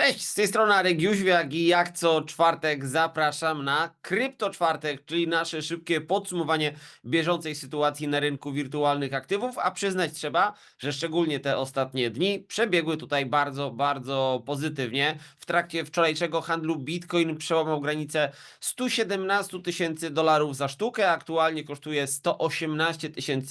Cześć, z tej strony Arek Jóźwiak i jak co czwartek zapraszam na Krypto Czwartek, czyli nasze szybkie podsumowanie bieżącej sytuacji na rynku wirtualnych aktywów, a przyznać trzeba, że szczególnie te ostatnie dni przebiegły tutaj bardzo, bardzo pozytywnie. W trakcie wczorajszego handlu Bitcoin przełamał granicę 117 tysięcy dolarów za sztukę, aktualnie kosztuje 118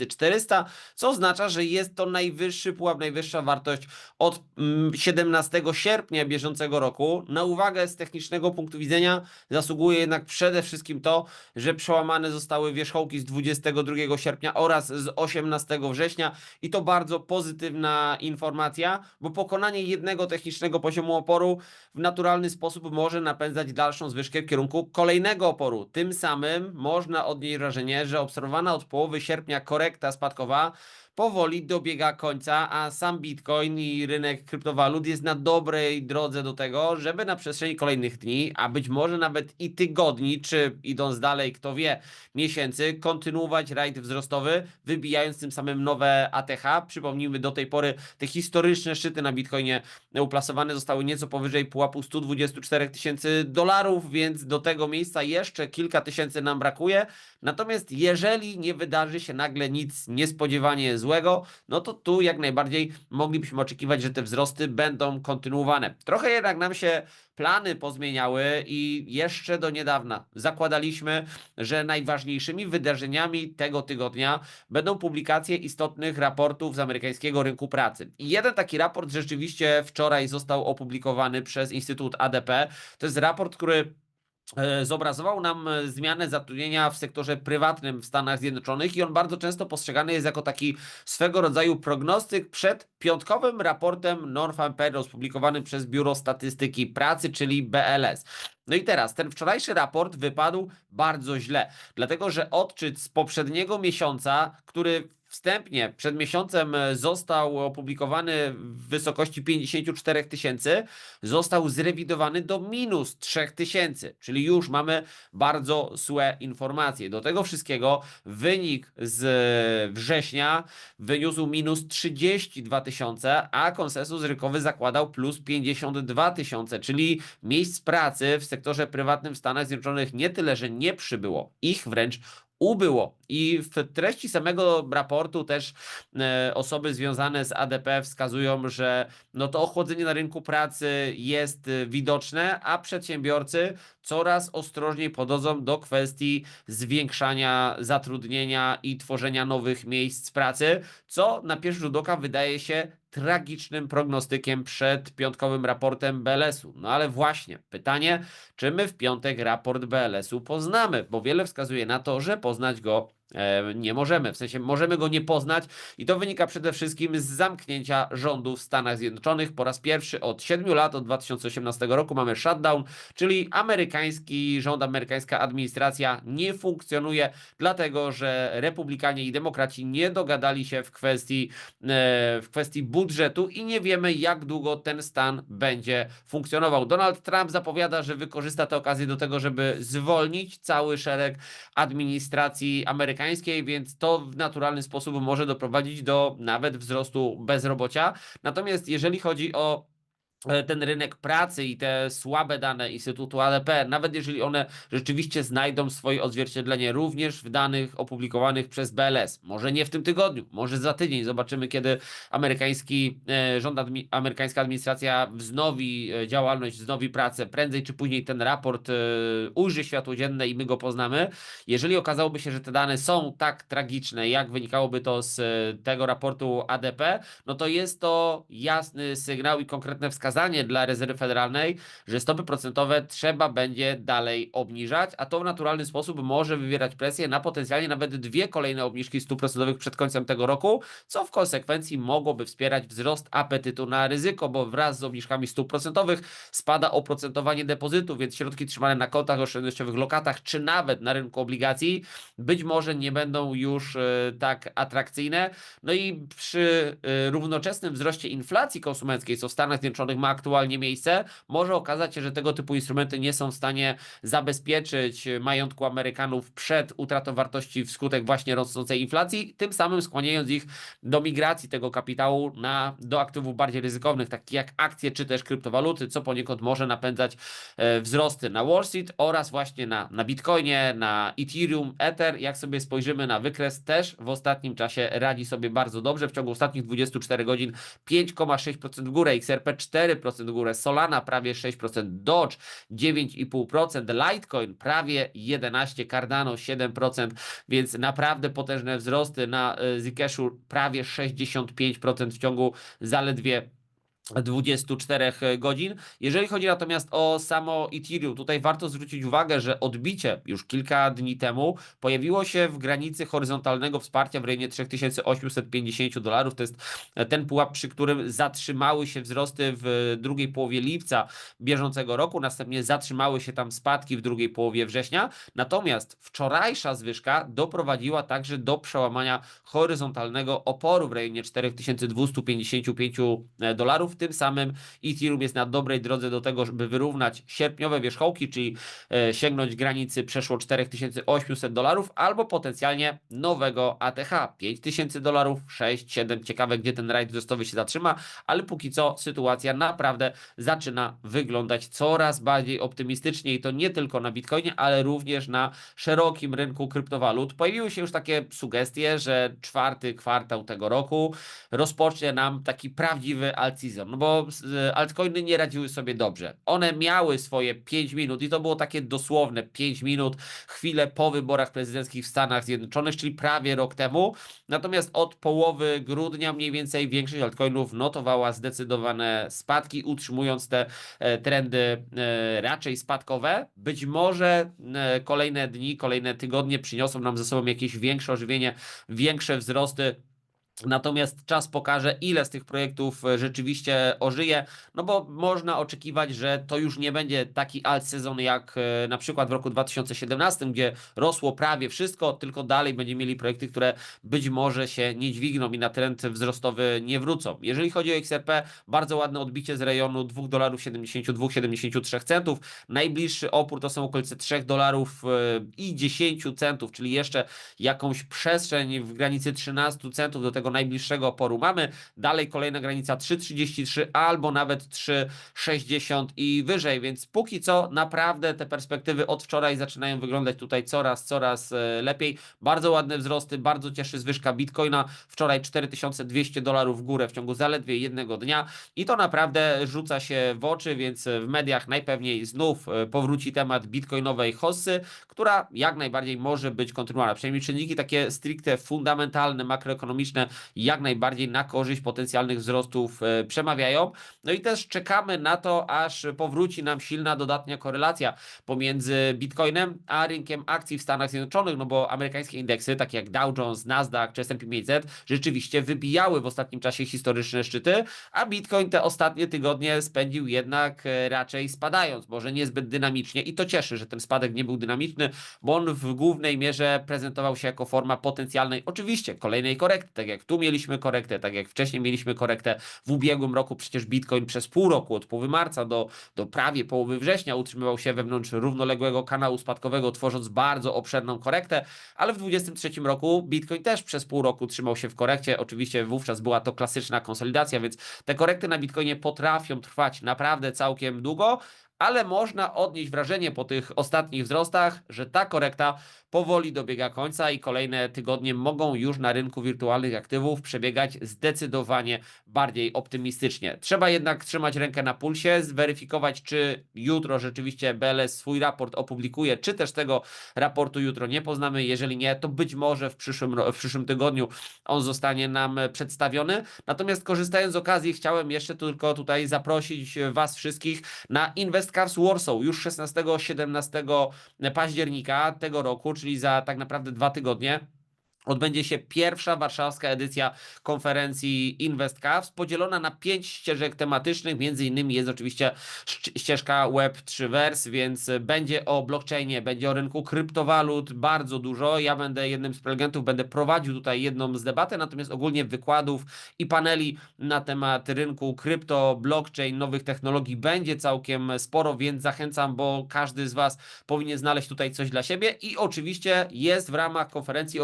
400, co oznacza, że jest to najwyższy pułap, najwyższa wartość od mm, 17 sierpnia bieżącego roku. Na uwagę z technicznego punktu widzenia zasługuje jednak przede wszystkim to, że przełamane zostały wierzchołki z 22 sierpnia oraz z 18 września i to bardzo pozytywna informacja, bo pokonanie jednego technicznego poziomu oporu w naturalny sposób może napędzać dalszą zwyżkę w kierunku kolejnego oporu. Tym samym można odnieść wrażenie, że obserwowana od połowy sierpnia korekta spadkowa powoli dobiega końca, a sam Bitcoin i rynek kryptowalut jest na dobrej drodze do tego, żeby na przestrzeni kolejnych dni, a być może nawet i tygodni, czy idąc dalej, kto wie, miesięcy, kontynuować rajd wzrostowy, wybijając tym samym nowe ATH. Przypomnijmy, do tej pory te historyczne szczyty na Bitcoinie uplasowane zostały nieco powyżej pułapu 124 tysięcy dolarów, więc do tego miejsca jeszcze kilka tysięcy nam brakuje. Natomiast jeżeli nie wydarzy się nagle nic niespodziewanie złego, no to tu jak najbardziej moglibyśmy oczekiwać, że te wzrosty będą kontynuowane. Trochę jednak nam się plany pozmieniały i jeszcze do niedawna zakładaliśmy, że najważniejszymi wydarzeniami tego tygodnia będą publikacje istotnych raportów z amerykańskiego rynku pracy. I jeden taki raport rzeczywiście wczoraj został opublikowany przez Instytut ADP. To jest raport, który zobrazował nam e, zmianę zatrudnienia w sektorze prywatnym w Stanach Zjednoczonych i on bardzo często postrzegany jest jako taki swego rodzaju prognostyk przed piątkowym raportem Non-Farm Payrolls publikowanym przez Biuro Statystyki Pracy, czyli BLS. No i teraz, ten wczorajszy raport wypadł bardzo źle, dlatego że odczyt z poprzedniego miesiąca, który wstępnie przed miesiącem e, został opublikowany w wysokości 54 tysięcy, został zrewidowany do minus 3 tysięcy, czyli już mamy bardzo złe informacje. Do tego wszystkiego wynik z września wyniósł minus 32 tysiące, a konsensus rynkowy zakładał plus 52 tysiące, czyli miejsc pracy w sektorze prywatnym w Stanach Zjednoczonych nie tyle, że nie przybyło, ich wręcz ubyło. I w treści samego raportu też e, osoby związane z ADP wskazują, że no to ochłodzenie na rynku pracy jest e, widoczne, a przedsiębiorcy coraz ostrożniej podchodzą do kwestii zwiększania zatrudnienia i tworzenia nowych miejsc pracy, co na pierwszy rzut oka wydaje się tragicznym prognostykiem przed piątkowym raportem BLS-u. No ale właśnie, pytanie, czy my w piątek raport BLS-u poznamy? Bo wiele wskazuje na to, że poznać go nie możemy. W sensie możemy go nie poznać i to wynika przede wszystkim z zamknięcia rządu w Stanach Zjednoczonych. Po raz pierwszy od 7 lat, od 2018 roku mamy shutdown, czyli amerykański rząd, amerykańska administracja nie funkcjonuje, dlatego że republikanie i demokraci nie dogadali się w kwestii, e, w kwestii budżetu i nie wiemy, jak długo ten stan będzie funkcjonował. Donald Trump zapowiada, że wykorzysta tę okazję do tego, żeby zwolnić cały szereg administracji amerykańskiej, więc to w naturalny sposób może doprowadzić do nawet wzrostu bezrobocia. Natomiast jeżeli chodzi o ten rynek pracy i te słabe dane Instytutu ADP, nawet jeżeli one rzeczywiście znajdą swoje odzwierciedlenie również w danych opublikowanych przez BLS, może nie w tym tygodniu, może za tydzień, zobaczymy kiedy amerykański e, rząd, amerykańska administracja wznowi e, działalność, wznowi pracę, prędzej czy później ten raport e, ujrzy światło dzienne i my go poznamy. Jeżeli okazałoby się, że te dane są tak tragiczne, jak wynikałoby to z e, tego raportu ADP, no to jest to jasny sygnał i konkretne wskazanie dla rezerwy federalnej, że stopy procentowe trzeba będzie dalej obniżać, a to w naturalny sposób może wywierać presję na potencjalnie nawet dwie kolejne obniżki stóp procentowych przed końcem tego roku, co w konsekwencji mogłoby wspierać wzrost apetytu na ryzyko, bo wraz z obniżkami stóp procentowych spada oprocentowanie depozytu, więc środki trzymane na kontach oszczędnościowych, lokatach czy nawet na rynku obligacji być może nie będą już e, tak atrakcyjne. No i przy e, równoczesnym wzroście inflacji konsumenckiej, co w Stanach Zjednoczonych ma aktualnie miejsce, może okazać się, że tego typu instrumenty nie są w stanie zabezpieczyć majątku Amerykanów przed utratą wartości wskutek właśnie rosnącej inflacji, tym samym skłaniając ich do migracji tego kapitału na, do aktywów bardziej ryzykownych, takich jak akcje czy też kryptowaluty, co poniekąd może napędzać e, wzrosty na Wall Street oraz właśnie na, na Bitcoinie, na Ethereum, Ether. Jak sobie spojrzymy na wykres, też w ostatnim czasie radzi sobie bardzo dobrze. W ciągu ostatnich 24 godzin 5,6% w górę, XRP 4% w górę, Solana prawie 6%, Doge 9,5%, Litecoin prawie 11%, Cardano 7%, więc naprawdę potężne wzrosty na e, Zcashu prawie 65% w ciągu zaledwie 24 godzin. Jeżeli chodzi natomiast o samo Ethereum, tutaj warto zwrócić uwagę, że odbicie już kilka dni temu pojawiło się w granicy horyzontalnego wsparcia w rejonie 3850 dolarów. To jest ten pułap, przy którym zatrzymały się wzrosty w drugiej połowie lipca bieżącego roku, następnie zatrzymały się tam spadki w drugiej połowie września. Natomiast wczorajsza zwyżka doprowadziła także do przełamania horyzontalnego oporu w rejonie 4255 dolarów. Tym samym Ethereum jest na dobrej drodze do tego, żeby wyrównać sierpniowe wierzchołki, czyli e, sięgnąć granicy przeszło 4800 dolarów, albo potencjalnie nowego ATH 5000 dolarów, 6, 7. Ciekawe, gdzie ten rajd wzrostowy się zatrzyma, ale póki co sytuacja naprawdę zaczyna wyglądać coraz bardziej optymistycznie i to nie tylko na Bitcoinie, ale również na szerokim rynku kryptowalut. Pojawiły się już takie sugestie, że czwarty kwartał tego roku rozpocznie nam taki prawdziwy alt season, no bo e, altcoiny nie radziły sobie dobrze. One miały swoje 5 minut i to było takie dosłowne 5 minut, chwilę po wyborach prezydenckich w Stanach Zjednoczonych, czyli prawie rok temu. Natomiast od połowy grudnia mniej więcej większość altcoinów notowała zdecydowane spadki, utrzymując te e, trendy e, raczej spadkowe. Być może kolejne dni, kolejne tygodnie przyniosą nam ze sobą jakieś większe ożywienie, większe wzrosty Natomiast czas pokaże, ile z tych projektów e, rzeczywiście ożyje, no bo można oczekiwać, że to już nie będzie taki alt sezon jak e, na przykład w roku 2017, gdzie rosło prawie wszystko, tylko dalej będziemy mieli projekty, które być może się nie dźwigną i na trend wzrostowy nie wrócą. Jeżeli chodzi o XRP, bardzo ładne odbicie z rejonu 2 dolarów 72-73 centów. Najbliższy opór to są okolice 3 dolarów e, i 10 centów, czyli jeszcze jakąś przestrzeń w granicy 13 centów do tego najbliższego oporu mamy. Dalej kolejna granica 3,33 albo nawet 3,60 i wyżej, więc póki co naprawdę te perspektywy od wczoraj zaczynają wyglądać tutaj coraz, coraz e, lepiej. Bardzo ładne wzrosty, bardzo cieszy zwyżka Bitcoina. Wczoraj 4200 dolarów w górę w ciągu zaledwie jednego dnia i to naprawdę rzuca się w oczy, więc w mediach najpewniej znów e, powróci temat bitcoinowej hossy, która jak najbardziej może być kontynuowana. Przynajmniej czynniki takie stricte fundamentalne, makroekonomiczne jak najbardziej na korzyść potencjalnych wzrostów e, przemawiają. No i też czekamy na to, aż powróci nam silna dodatnia korelacja pomiędzy Bitcoinem a rynkiem akcji w Stanach Zjednoczonych, no bo amerykańskie indeksy, takie jak Dow Jones, Nasdaq czy S&P 500 rzeczywiście wybijały w ostatnim czasie historyczne szczyty, a Bitcoin te ostatnie tygodnie spędził jednak e, raczej spadając, może niezbyt dynamicznie i to cieszy, że ten spadek nie był dynamiczny, bo on w głównej mierze prezentował się jako forma potencjalnej, oczywiście kolejnej korekty, tak jak tu mieliśmy korektę, tak jak wcześniej mieliśmy korektę w ubiegłym roku, przecież Bitcoin przez pół roku, od połowy marca do, do prawie połowy września utrzymywał się wewnątrz równoległego kanału spadkowego, tworząc bardzo obszerną korektę, ale w 2023 roku Bitcoin też przez pół roku trzymał się w korekcie. Oczywiście wówczas była to klasyczna konsolidacja, więc te korekty na Bitcoinie potrafią trwać naprawdę całkiem długo, ale można odnieść wrażenie po tych ostatnich wzrostach, że ta korekta powoli dobiega końca i kolejne tygodnie mogą już na rynku wirtualnych aktywów przebiegać zdecydowanie bardziej optymistycznie. Trzeba jednak trzymać rękę na pulsie, zweryfikować, czy jutro rzeczywiście BLS swój raport opublikuje, czy też tego raportu jutro nie poznamy. Jeżeli nie, to być może w przyszłym, w przyszłym tygodniu on zostanie nam przedstawiony. Natomiast korzystając z okazji, chciałem jeszcze tylko tutaj zaprosić Was wszystkich na Invest Cars Warsaw już 16-17 października tego roku, czyli za tak naprawdę dwa tygodnie. Odbędzie się pierwsza warszawska edycja konferencji Invest Caps, podzielona na pięć ścieżek tematycznych. Między innymi jest oczywiście ścieżka Web3 Verse, więc będzie o blockchainie, będzie o rynku kryptowalut, bardzo dużo. Ja będę jednym z prelegentów, będę prowadził tutaj jedną z debaty, natomiast ogólnie wykładów i paneli na temat rynku krypto, blockchain, nowych technologii będzie całkiem sporo, więc zachęcam, bo każdy z Was powinien znaleźć tutaj coś dla siebie i oczywiście jest w ramach konferencji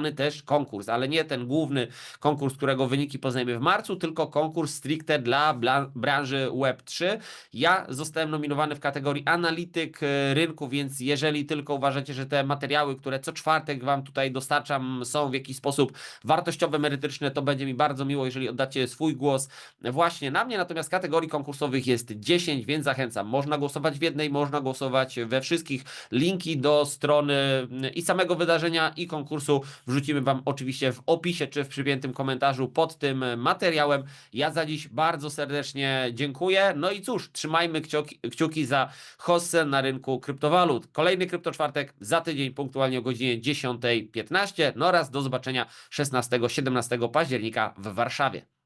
organizowany też konkurs, ale nie ten główny konkurs, którego wyniki poznajemy w marcu, tylko konkurs stricte dla branży Web3. Ja zostałem nominowany w kategorii analityk e, rynku, więc jeżeli tylko uważacie, że te materiały, które co czwartek Wam tutaj dostarczam, są w jakiś sposób wartościowe, merytoryczne, to będzie mi bardzo miło, jeżeli oddacie swój głos właśnie na mnie. Natomiast kategorii konkursowych jest 10, więc zachęcam. Można głosować w jednej, można głosować we wszystkich. Linki do strony mm, i samego wydarzenia, i konkursu wrzucimy Wam oczywiście w opisie czy w przypiętym komentarzu pod tym materiałem. Ja za dziś bardzo serdecznie dziękuję. No i cóż, trzymajmy kciuki, kciuki za hossę na rynku kryptowalut. Kolejny kryptoczwartek za tydzień, punktualnie o godzinie 10.15. No oraz do zobaczenia 16-17 października w Warszawie.